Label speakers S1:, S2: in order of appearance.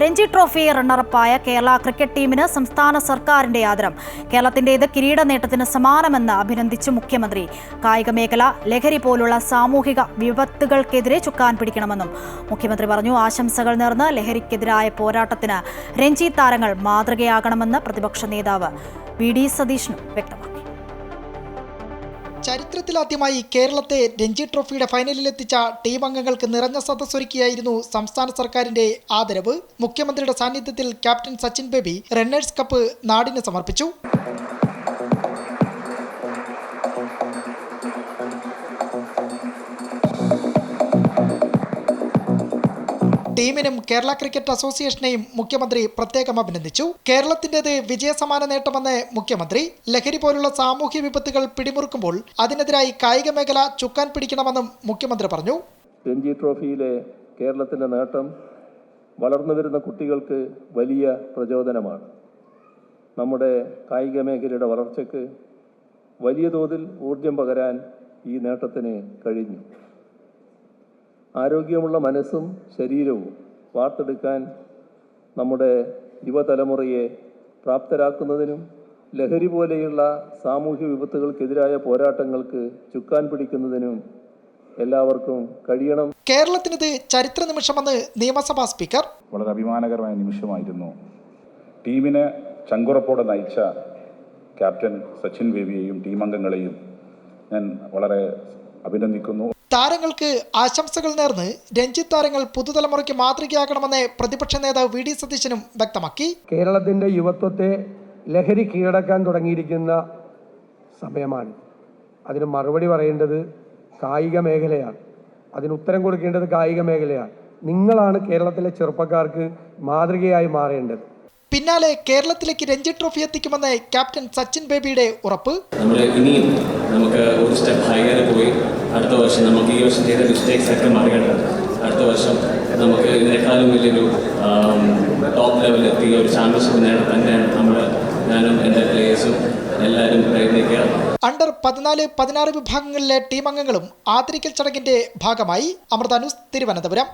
S1: Ranji trophy റണ്ണറപ്പായ Kerala cricket ടീമിന് സംസ്ഥാന സർക്കാരിന്റെ ആദരം. കേരളത്തിന്റേത് കിരീട നേട്ടത്തിന് സമാനമെന്ന് അഭിനന്ദിച്ചു മുഖ്യമന്ത്രി. കായിക മേഖല ലഹരി പോലുള്ള സാമൂഹിക വിപത്തുകൾക്കെതിരെ ചുക്കാൻ പിടിക്കണമെന്നും മുഖ്യമന്ത്രി പറഞ്ഞു. ആശംസകൾ നേർന്ന് ലഹരിക്കെതിരായ പോരാട്ടത്തിന് രഞ്ജി താരങ്ങൾ മാതൃകയാകണമെന്ന് പ്രതിപക്ഷ നേതാവ് വി ഡി സതീഷിനും വ്യക്തമാക്കി.
S2: ചരിത്രത്തിലാദ്യമായി കേരളത്തെ രഞ്ജി ട്രോഫിയുടെ ഫൈനലിലെത്തിച്ച ടീം അംഗങ്ങൾക്ക് നിറഞ്ഞ സദസ്സൊരുക്കിയായിരുന്നു സംസ്ഥാന സർക്കാരിന്റെ ആദരവ്. മുഖ്യമന്ത്രിയുടെ സാന്നിധ്യത്തിൽ captain Sachin Baby runners cup നാടിന് സമർപ്പിച്ചു. ടീമിനും കേരള ക്രിക്കറ്റ് അസോസിയേഷനെയും മുഖ്യമന്ത്രി പ്രത്യേകം അഭിനന്ദിച്ചു. കേരളത്തിന്റേത് വിജയസമാന നേട്ടമെന്ന് മുഖ്യമന്ത്രി. ലഹരി പോലുള്ള സാമൂഹ്യ വിപത്തുകൾ പിടിമുറുക്കുമ്പോൾ അതിനെതിരായി കായിക മേഖല ചുക്കാൻ പിടിക്കണമെന്നും മുഖ്യമന്ത്രി പറഞ്ഞു.
S3: രഞ്ജി ട്രോഫിയിലെ കേരളത്തിന്റെ നേട്ടം വളർന്നു വരുന്ന കുട്ടികൾക്ക് വലിയ പ്രചോദനമാണ്. നമ്മുടെ കായിക മേഖലയുടെ വളർച്ചയ്ക്ക് വലിയ തോതിൽ ഊർജം പകരാൻ ഈ നേട്ടത്തിന് കഴിഞ്ഞു. ആരോഗ്യമുള്ള മനസ്സും ശരീരവും വാർത്തെടുക്കാൻ നമ്മുടെ യുവതലമുറയെ പ്രാപ്തരാക്കുന്നതിനും ലഹരി പോലെയുള്ള സാമൂഹ്യ വിപത്തുകൾക്കെതിരായ പോരാട്ടങ്ങൾക്ക് ചുക്കാൻ പിടിക്കുന്നതിനും എല്ലാവർക്കും കഴിയണം.
S2: കേരളത്തിനത് ചരിത്ര നിമിഷമെന്ന് നിയമസഭാ സ്പീക്കർ
S4: വളരെ അഭിമാനകരമായ നിമിഷമായിരുന്നു. ടീമിനെ ചങ്കുറപ്പോടെ നയിച്ച ക്യാപ്റ്റൻ സച്ചിൻ ബേബിയെയും ടീം അംഗങ്ങളെയും ഞാൻ വളരെ അഭിനന്ദിക്കുന്നു.
S2: താരങ്ങൾക്ക് ആശംസകൾ നേർന്ന് രഞ്ജിത്ത് താരങ്ങൾ പുതുതലമുറയ്ക്ക് മാതൃകയാകണമെന്ന് പ്രതിപക്ഷ നേതാവ് വി ഡി സതീശനും വ്യക്തമാക്കി.
S5: കേരളത്തിന്റെ യുവത്വത്തെ ലഹരി കീഴടക്കാൻ തുടങ്ങിയിരിക്കുന്ന സമയമാണ്. അതിന് മറുപടി പറയേണ്ടത് കായിക മേഖലയാണ്. അതിന് ഉത്തരം കൊടുക്കേണ്ടത് കായിക മേഖലയാണ്. നിങ്ങളാണ് കേരളത്തിലെ ചെറുപ്പക്കാർക്ക് മാതൃകയായി മാറേണ്ടത്.
S2: പിന്നാലെ കേരളത്തിലേക്ക് രഞ്ജി ട്രോഫി എത്തിക്കുമെന്ന് ക്യാപ്റ്റൻ സച്ചിൻ ബേബിയുടെ ഉറപ്പ്.
S6: നമ്മൾ ഇനിയും നമുക്ക് ഒരു സ്റ്റെപ്പ് ഹയർ പോയി. അടുത്ത വർഷം നമുക്ക് ഈ വർഷം ചെയ്ത മിസ്റ്റേക്സ് ഒക്കെ അടുത്ത വർഷം നമുക്ക് ഇതിനേക്കാളും വലിയൊരു ടോപ്പ് ലെവലിൽ എത്തി. ഒരു ചാമ്പ്യൻഷിപ്പ് നേടാൻ നമ്മൾ ഞാനും എന്റെ പ്ലേയേഴ്സും എല്ലാവരും പ്രയത്നിക്കുക.
S2: അണ്ടർ പതിനാല് പതിനാറ് വിഭാഗങ്ങളിലെ ടീം അംഗങ്ങളും ആദരിക്കൽ ചടങ്ങിന്റെ ഭാഗമായി. അമൃതാനുസ് ന്യൂസ് തിരുവനന്തപുരം.